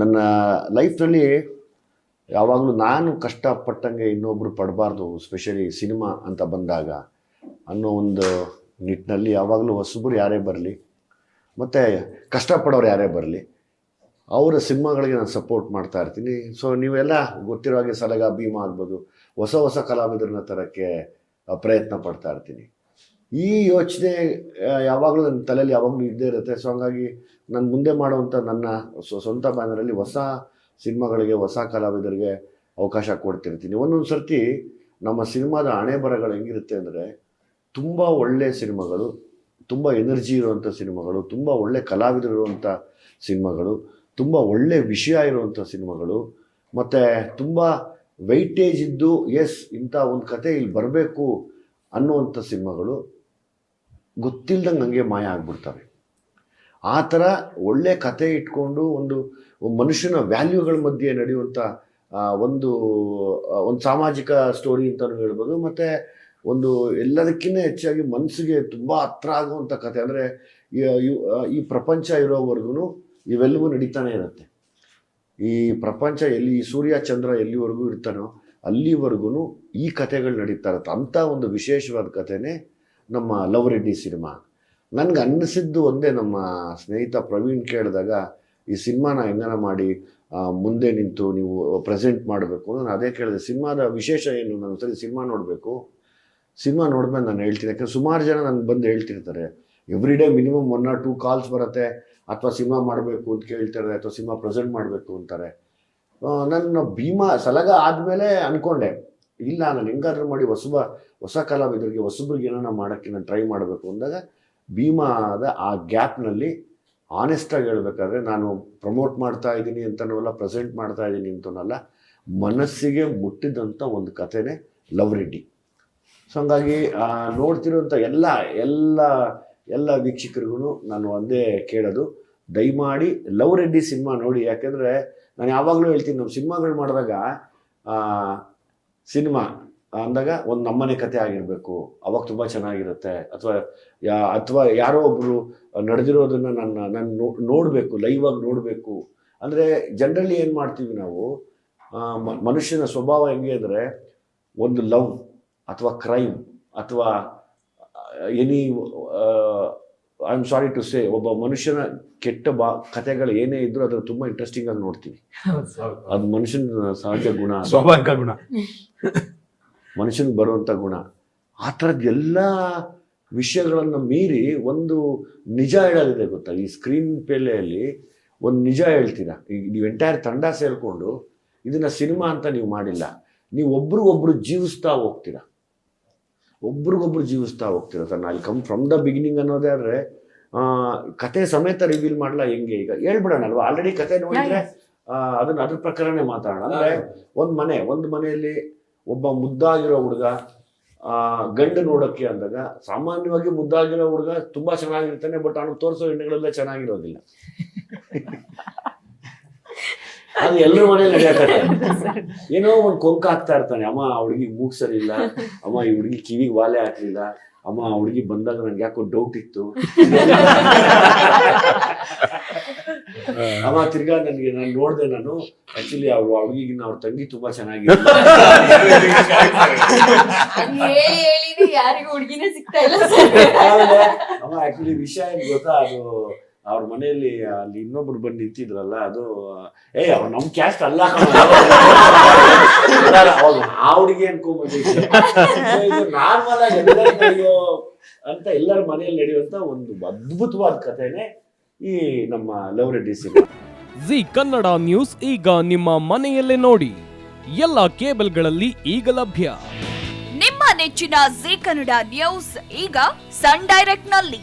ನನ್ನ ಲೈಫ್ನಲ್ಲಿ ಯಾವಾಗಲೂ ನಾನು ಕಷ್ಟಪಟ್ಟಂಗೆ ಇನ್ನೊಬ್ಬರು ಪಡಬಾರ್ದು ಸ್ಪೆಷಲಿ ಸಿನಿಮಾ ಅಂತ ಬಂದಾಗ ಅನ್ನೋ ಒಂದು ನಿಟ್ಟಿನಲ್ಲಿ ಯಾವಾಗಲೂ ಹೊಸಬ್ರು ಯಾರೇ ಬರಲಿ, ಮತ್ತು ಕಷ್ಟಪಡೋರು ಯಾರೇ ಬರಲಿ, ಅವರ ಸಿನಿಮಾಗಳಿಗೆ ನಾನು ಸಪೋರ್ಟ್ ಮಾಡ್ತಾ ಇರ್ತೀನಿ. ಸೊ ನೀವೆಲ್ಲ ಗೊತ್ತಿರೋ ಹಾಗೆ ಸಲಗ ಭೀಮಾ ಆಗ್ಬೋದು, ಹೊಸ ಹೊಸ ಕಲಾವಿದರನ್ನ ತರೋಕ್ಕೆ ಪ್ರಯತ್ನ ಪಡ್ತಾ ಇರ್ತೀನಿ. ಈ ಯೋಚನೆ ಯಾವಾಗಲೂ ನನ್ನ ತಲೆಯಲ್ಲಿ ಯಾವಾಗಲೂ ಇದ್ದೇ ಇರುತ್ತೆ. ಸೊ ಹಂಗಾಗಿ ನಾನು ಮುಂದೆ ಮಾಡುವಂಥ ನನ್ನ ಸ್ವ- ಸ್ವಂತ ಬ್ಯಾನರಲ್ಲಿ ಹೊಸ ಸಿನಿಮಾಗಳಿಗೆ, ಹೊಸ ಕಲಾವಿದರಿಗೆ ಅವಕಾಶ ಕೊಡ್ತಿರ್ತೀನಿ. ಒಂದೊಂದು ಸರ್ತಿ ನಮ್ಮ ಸಿನಿಮಾದ ಹಣೆ ಬರಗಳು ಹೆಂಗಿರುತ್ತೆ ಅಂದರೆ ತುಂಬ ಒಳ್ಳೆಯ ಸಿನಿಮಾಗಳು, ತುಂಬ ಎನರ್ಜಿ ಇರುವಂಥ ಸಿನಿಮಾಗಳು, ತುಂಬ ಒಳ್ಳೆ ಕಲಾವಿದರು ಇರುವಂಥ ಸಿನಿಮಾಗಳು, ತುಂಬ ಒಳ್ಳೆ ವಿಷಯ ಇರುವಂಥ ಸಿನಿಮಾಗಳು, ಮತ್ತು ತುಂಬ ವೆಯ್ಟೇಜ್ ಇದ್ದು ಎಸ್ ಇಂಥ ಒಂದು ಕತೆ ಇಲ್ಲಿ ಬರಬೇಕು ಅನ್ನುವಂಥ ಸಿನಿಮಾಗಳು. ಗೊತ್ತಿಲ್ದಂಗೆ ಹಂಗೆ ಮಾಯ ಆಗ್ಬಿಡ್ತವೆ. ಆ ಥರ ಒಳ್ಳೆ ಕತೆ ಇಟ್ಕೊಂಡು ಒಂದು ಮನುಷ್ಯನ ವ್ಯಾಲ್ಯೂಗಳ ಮಧ್ಯೆ ನಡೆಯುವಂಥ ಒಂದು ಒಂದು ಸಾಮಾಜಿಕ ಸ್ಟೋರಿ ಅಂತಲೂ ಹೇಳ್ಬೋದು. ಮತ್ತು ಒಂದು ಎಲ್ಲದಕ್ಕಿಂತ ಹೆಚ್ಚಾಗಿ ಮನಸ್ಸಿಗೆ ತುಂಬ ಹತ್ರ ಆಗುವಂಥ ಕತೆ ಅಂದರೆ, ಈ ಪ್ರಪಂಚ ಇರೋವರೆಗೂ ಇವೆಲ್ಲವೂ ನಡೀತಾನೆ ಇರುತ್ತೆ. ಈ ಪ್ರಪಂಚ ಎಲ್ಲಿ ಸೂರ್ಯ, ಚಂದ್ರ ಎಲ್ಲಿವರೆಗೂ ಇರ್ತಾನೋ ಅಲ್ಲಿವರೆಗೂ ಈ ಕಥೆಗಳು ನಡೀತಾ ಇರುತ್ತೆ. ಅಂಥ ಒಂದು ವಿಶೇಷವಾದ ಕಥೆನೇ ನಮ್ಮ ಲವ್ ರೆಡ್ಡಿ ಸಿನಿಮಾ. ನನಗೆ ಅನ್ನಿಸಿದ್ದು ಒಂದೇ ನಮ್ಮ ಸ್ನೇಹಿತ ಪ್ರವೀಣ್ ಕೇಳಿದಾಗ, ಈ ಸಿನಿಮಾನ ಹೆಂಗನ ಮಾಡಿ ಮುಂದೆ ನಿಂತು ನೀವು ಪ್ರೆಸೆಂಟ್ ಮಾಡಬೇಕು? ನಾನು ಅದೇ ಕೇಳಿದೆ, ಸಿನಿಮಾದ ವಿಶೇಷ ಏನು? ನಾನು ಸರಿ ಸಿನಿಮಾ ನೋಡಬೇಕು. ಸಿನಿಮಾ ನೋಡಿದ್ಮೇಲೆ ನಾನು ಹೇಳ್ತೀನಿ, ಯಾಕಂದ್ರೆ ಸುಮಾರು ಜನ ನನಗೆ ಬಂದು ಹೇಳ್ತಿರ್ತಾರೆ. Every day minimum one or two calls ಬರುತ್ತೆ, ಅಥವಾ ಸಿನಿಮಾ ಮಾಡಬೇಕು ಅಂತ ಕೇಳ್ತಾರೆ, ಅಥವಾ ಸಿನಿಮಾ ಪ್ರೆಸೆಂಟ್ ಮಾಡಬೇಕು ಅಂತಾರೆ. ನನ್ನ ಭೀಮಾ ಸಲಗ ಆದಮೇಲೆ ಅಂದ್ಕೊಂಡೆ ಇಲ್ಲ, ನಾನು ಹೆಂಗಾದ್ರೂ ಮಾಡಿ ಹೊಸಬ ಹೊಸ ಕಲಾವಿದರಿಗೆ, ಹೊಸಬ್ರಿಗೆ ಏನೋ ಮಾಡೋಕ್ಕೆ ನಾನು ಟ್ರೈ ಮಾಡಬೇಕು ಅಂದಾಗ, ಭೀಮಾದ ಆ ಗ್ಯಾಪ್ನಲ್ಲಿ ಆನೆಸ್ಟಾಗಿ ಹೇಳಬೇಕಾದ್ರೆ ನಾನು ಪ್ರಮೋಟ್ ಮಾಡ್ತಾ ಇದ್ದೀನಿ ಅಂತನೋಲ್ಲ ಪ್ರೆಸೆಂಟ್ ಮಾಡ್ತಾ ಇದ್ದೀನಿ ಅಂತನಲ್ಲ, ಮನಸ್ಸಿಗೆ ಮುಟ್ಟಿದಂಥ ಒಂದು ಕಥೆನೇ ಲವ್ ರೆಡ್ಡಿ ಸೊ ಹಂಗಾಗಿ ನೋಡ್ತಿರೋಂಥ ಎಲ್ಲ ಎಲ್ಲ ಎಲ್ಲ ವೀಕ್ಷಕರಿಗೂ ನಾನು ಒಂದೇ ಕೇಳೋದು, ದಯಮಾಡಿ ಲವ್ ರೆಡ್ಡಿ ಸಿನಿಮಾ ನೋಡಿ, ಯಾಕೆಂದರೆ ನಾನು ಯಾವಾಗಲೂ ಹೇಳ್ತೀನಿ ನಮ್ಮ ಸಿನಿಮಾಗಳು ಮಾಡಿದಾಗ ಸಿನಿಮಾ ಅಂದಾಗ ಒಂದು ನಮ್ಮನೆ ಕತೆ ಆಗಿರಬೇಕು. ಅವಾಗ ತುಂಬ ಚೆನ್ನಾಗಿರುತ್ತೆ. ಅಥವಾ ಯಾ, ಅಥವಾ ಯಾರೋ ಒಬ್ಬರು ನಡೆದಿರೋದನ್ನು ನನ್ನ, ನಾನು ನೋಡಬೇಕು ಲೈವ್ ಆಗಿ ನೋಡಬೇಕು. ಅಂದರೆ ಜನರಲಿ ಏನು ಮಾಡ್ತೀವಿ ನಾವು ಮನುಷ್ಯನ ಸ್ವಭಾವ ಹೆಂಗೆ ಅಂದರೆ ಒಂದು ಲವ್ ಅಥವಾ ಕ್ರೈಮ್ ಅಥವಾ any I am sorry to say ಒಬ್ಬ ಮನುಷ್ಯನ ಕೆಟ್ಟ ಬಾ ಕಥೆಗಳು ಏನೇ ಇದ್ರೂ ಅದನ್ನ ತುಂಬಾ ಇಂಟ್ರೆಸ್ಟಿಂಗ್ ಆಗಿ ನೋಡ್ತೀವಿ. ಅದು ಮನುಷ್ಯನ ಸಹಜ ಗುಣ. ಸ್ವಾಭಾವಿಕ ಗುಣ. ಮನುಷ್ಯನಿಗೆ ಬರುವಂತ ಗುಣ. ಆ ಥರದ್ದು ಎಲ್ಲ ವಿಷಯಗಳನ್ನು ಮೀರಿ ಒಂದು ನಿಜ ಹೇಳೋದಿದೆ ಗೊತ್ತಾ? ಈ ಸ್ಕ್ರೀನ್ ಪೇಲೆಯಲ್ಲಿ ಒಂದು ನಿಜ ಹೇಳ್ತೀರಾ? ಈಗ ನೀವು ಎಂಟೈರ್ ತಂಡ ಸೇರಿಕೊಂಡು ಇದನ್ನ ಸಿನಿಮಾ ಅಂತ ನೀವು ಮಾಡಿಲ್ಲ. ನೀವು ಒಬ್ರಿಗೊಬ್ರು ಜೀವಿಸ್ತಾ ಹೋಗ್ತೀರಾ? ಒಬ್ರಿಗೊಬ್ರು ಜೀವಿಸ್ತಾ ಹೋಗ್ತಿರೋ ಸರ್? ಅಲ್ಲಿ ಕಮ್ ಫ್ರಮ್ ದ ಬಿಗಿನಿಂಗ್ ಅನ್ನೋದೇ ಆದರೆ ಕತೆ ಸಮೇತ ರಿವೀಲ್ ಮಾಡಲ್ಲ ಹೆಂಗೆ ಈಗ? ಹೇಳ್ಬಿಡೋಣಲ್ವಾ? ಆಲ್ರೆಡಿ ಕತೆ ನೋಡಿದ್ರೆ ಅದನ್ನ ಅದ್ರ ಪ್ರಕಾರನೇ ಮಾತಾಡೋಣ. ಅಂದರೆ ಒಂದು ಮನೆ ಒಂದು ಮನೆಯಲ್ಲಿ ಒಬ್ಬ ಮುದ್ದಾಗಿರೋ ಹುಡುಗ ಆ ಗಂಡು ನೋಡೋಕ್ಕೆ ಅಂದಾಗ ಸಾಮಾನ್ಯವಾಗಿ ಮುದ್ದಾಗಿರೋ ಹುಡುಗ ತುಂಬಾ ಚೆನ್ನಾಗಿರ್ತಾನೆ ಬಟ್ ಅವನು ತೋರಿಸೋ ಹೆಣ್ಣುಗಳೆಲ್ಲ ಚೆನ್ನಾಗಿರೋದಿಲ್ಲ. ಅದು ಎಲ್ಲರೂ ಮನೇಲಿ ನಡೆಯತ್ತೆ. ಏನೋ ಒಂದು ಕೊಂಕ ಹಾಕ್ತಾ ಇರ್ತಾನೆ. ಅಮ್ಮ ಆ ಹುಡುಗಿ ಮೂಗ್ ಅಮ್ಮ ಈ ಹುಡುಗಿ ಕಿವಿಗೆ ವಾಲೆ ಹಾಕ್ಲಿಲ್ಲ. ಅಮ್ಮ ಆ ಹುಡುಗಿ ಬಂದಾಗ ನನ್ಗೆ ಯಾಕೋ ಡೌಟ್ ಇತ್ತು. ಅಮ್ಮ ತಿರ್ಗಾ ನನಗೆ ನಾನು ನೋಡಿದೆ ನಾನು. ಆಕ್ಚುಲಿ ಅವ್ರು ಆ ಹುಡುಗಿಗಿನ್ನ ಅವ್ರ ತಂಗಿ ತುಂಬಾ ಚೆನ್ನಾಗಿ ಅದ್ ಹೇಳಿ ಹೇಳಿನೇ ಯಾರಿಗೂ ಹುಡುಗಿನೇ ಸಿಗ್ತಾ ಇಲ್ಲ. ಅಮ್ಮ ಆಕ್ಚುಲಿ ವಿಷಯ ಏನ್ ಗೊತ್ತಾ? ಅದು ಅವ್ರ ಮನೆಯಲ್ಲಿ ಅಲ್ಲಿ ಇನ್ನೊಬ್ರು ಬಂದು ನಿಂತಿದ್ರಲ್ಲ ಅದು ಏ ಅವ್ರು ನಮ್ ಕ್ಯಾಸ್ಟ್ ಅಲ್ಲ. ಅವ್ರಿಗೆ ಆ ಹುಡುಗಿ ಅನ್ಕೊಂಡ್ಬಂದಿದ್ದೆ ಇದು ನಾರ್ಮಲ್ ಆಗಿ ಎಲ್ಲರೂ ನಡೆಯೋ ಅಂತ ಎಲ್ಲರ ಮನೆಯಲ್ಲಿ ನಡೆಯುವಂತ ಒಂದು ಅದ್ಭುತವಾದ ಕಥೆನೆ ಈ ನಮ್ಮ Love Reddy cinema. Zee Kannada news ಈಗ ನಿಮ್ಮ ಮನೆಯಲ್ಲೇ ನೋಡಿ. ಎಲ್ಲ ಕೇಬಲ್ಗಳಲ್ಲಿ ಈಗ ಲಭ್ಯ. ನಿಮ್ಮ ನೆಚ್ಚಿನ ಜಿ ಕನ್ನಡ ನ್ಯೂಸ್ ಈಗ ಸನ್ ಡೈರೆಕ್ಟ್ನಲ್ಲಿ